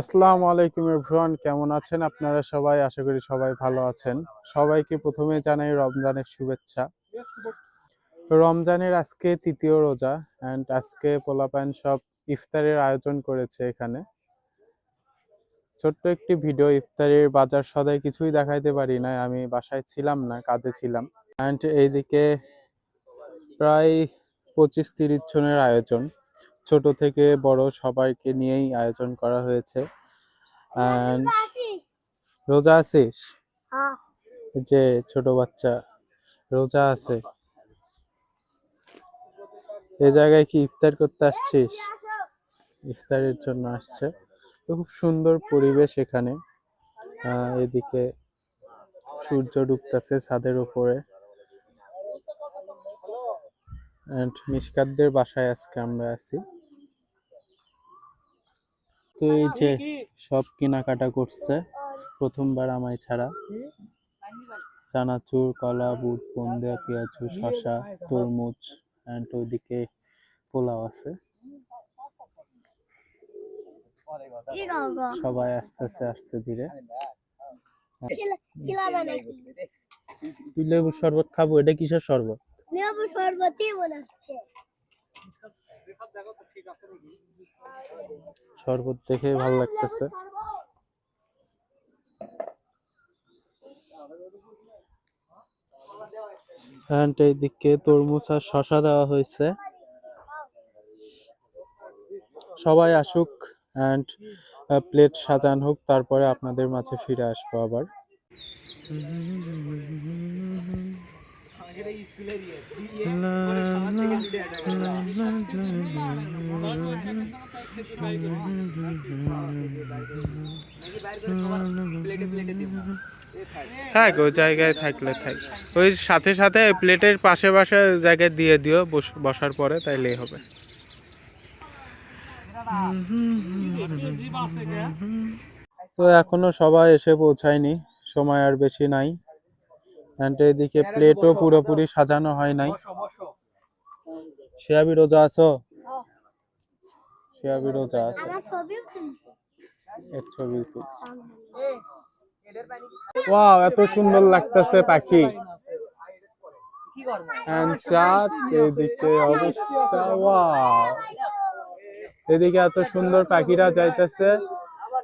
আসসালামু আলাইকুম এভরিওয়ান, কেমন আছেন আপনারা সবাই? আশা করি সবাই ভালো আছেন। সবাইকে প্রথমে জানাই রমজানের শুভেচ্ছা। রমজানের আজকে তৃতীয় রোজা অ্যান্ড আজকে পোলাপান সব ইফতারের আয়োজন করেছে এখানে। ছোট্ট একটি ভিডিও, ইফতারের বাজার সদাই কিছুই দেখাইতে পারি না আমি বাসায় ছিলাম না, কাজে ছিলাম। অ্যান্ড এইদিকে প্রায় পঁচিশ তিরিশ জনের আয়োজন। ছোট থেকে বড় সবাইকে নিয়েই আয়োজন করা হয়েছে। অ্যান্ড রোজা আছিস? যে ছোট বাচ্চা, রোজা আছে। এ জায়গায় কি ইফতার করতে আসছিস? ইফতারের জন্য আসছে। তো খুব সুন্দর পরিবেশ এখানে। এদিকে সূর্য ডুবতেছে ছাদের উপরে। মিশকাতদের বাসায় আজকে আমরা আছি। তো এই যে সব কেনাকাটা করছে প্রথমবার আমায় ছাড়া। চানাচুর কলা বুট বন্দিয়া পেঁয়াজু শশা তরমুজ অ্যান্ড ওইদিকে পোলাও আছে। সবাই আসতেছে আস্তে আস্তে ধীরে। তুই লেবুর শরবত খাব এটা কিসের শরবত? লেবু শরবতই মনে হচ্ছে। শরবত দেখে ভালো লাগতেছে। এইদিকে তরমুজ আর শশা দেওয়া হয়েছে। সবাই আসুক অ্যান্ড প্লেট সাজান হোক, তারপরে আপনাদের মাঝে ফিরে আসব আবার। থাক ওই জায়গায় থাকলে থাক ওই সাথে সাথে প্লেটের পাশে পাশে জায়গায় দিয়ে দিও বস- বসার পরে তাইলেই হবে তো এখনও সবাই এসে পৌঁছায়নি সময় আর বেশি নাই অ্যান্ড এদিকে প্লেটও পুরোপুরি সাজানো হয় নাই। শিয়াবি রোজা আছো? শিয়াবি রোজা আছে। ছবি ওয়াও এত সুন্দর লাগতেছে পাখি। And চাঁদ এদিকে অবস্থা ওয়াও এদিকে এত সুন্দর পাখিরা যাইতেছে।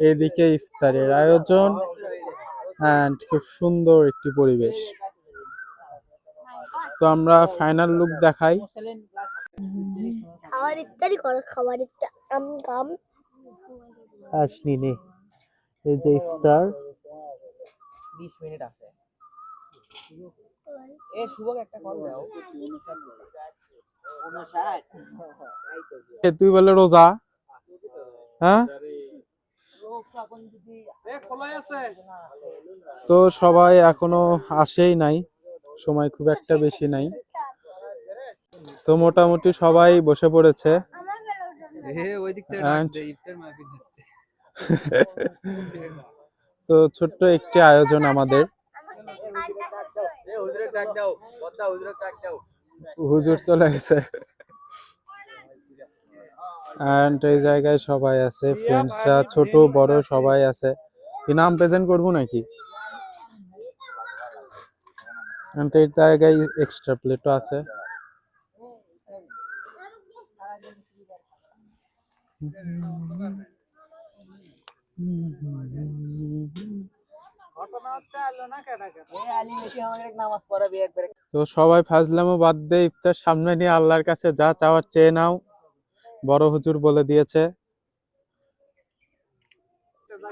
এদিকে ইফতারের আয়োজন। এন্ড খুব সুন্দর একটি পরিবেশ। তো আমরা ফাইনাল লুক দেখাই। খাবার ইত্যাদি করো খাবার ইত্যাদি। আম গাম। আসনি নে। এই যে ইফতার। বিশ মিনিট আছে। এ শুভক একটা কল দাও। তুই বলে রোজা। হ্যাঁ? তো সবাই এখনও আসেই নাই। সময় খুব একটা বেশি নাই। তো মোটামুটি সবাই বসে পড়েছে। তো ছোট্ট একটি আয়োজন আমাদের। এ হুজুরে ডাক দাও বদ্দা হুজুরে ডাক দাও। হুজুর চলে গেছে। এন্ড এই জায়গায় সবাই আছে ফ্রেন্ডসরা ছোট বড় সবাই আছে। কি নাম প্রেজেন্ট করব নাকি? এই জায়গায় এক্সট্রা প্লেটও আছে। তো সবাই ফাজলামো বাদ দিয়ে ইফতার সামনে নিয়ে আল্লাহর কাছে যা চাওয়ার চেয়ে নাও, বড় হুজুর বলে দিয়েছে।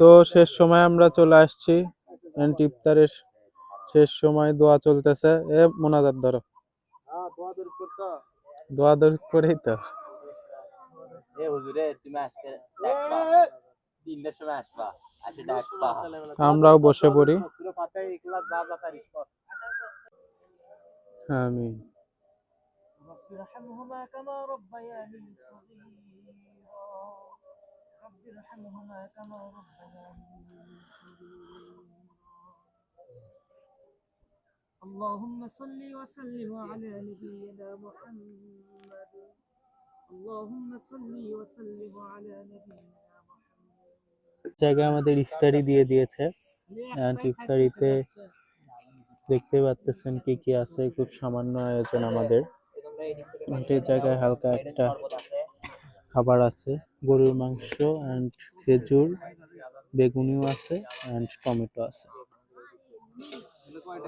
তো শেষ সময় আমরা চলে আসছি ইফতারের শেষ সময় দোয়া চলতেছে এ মোনাজাত ধরো দোয়া দরুদ করেই তো এ হুজুরে তুমি আজকে ডাকবা তিনটার সময় আসবা আসে ডাকবা আমরাও বসে পড়ি আমিন رب ارحمهما كما ربياني صغيرا رب ارحمهما كما ربياني صغيرا اللهم صل وسلم على نبينا محمد اللهم صل وسلم على نبينا محمد জায়গায় আমাদের ইফতারি দিয়ে দিয়েছে And ইফতারিতে দেখতে পাচ্ছেন কি কি আছে খুব সামান্য আয়োজন আমাদের And এই জায়গায় হালকা একটা খাবার আছে গরুর মাংস অ্যান্ড খেজুর বেগুনিও আছে অ্যান্ড টমেটো আছে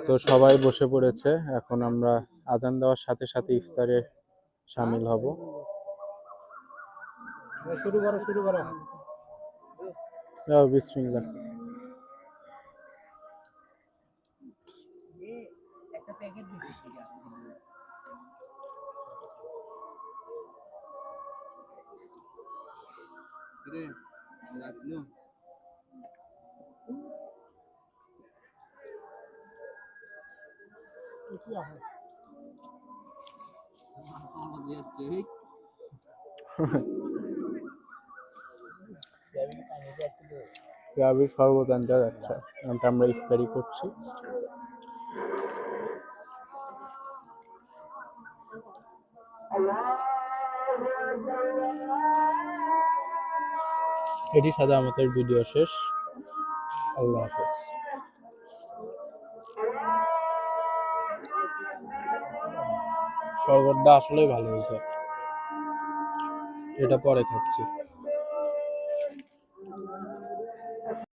তো সবাই বসে পড়েছে। এখন আমরা আজান দেওয়ার সাথে সাথে ইফতারে সামিল হব। শুরু করো শুরু করো। বিসমিল্লাহ। গাভীর শরবত যাচ্ছে কারণ আমরা ইফতারি করছি। এটি সাদা আমাদের ভিডিও শেষ। আল্লাহ হাফেজ। শরবতটা আসলেই ভালো হয়েছে। এটা পরে খাচ্ছি।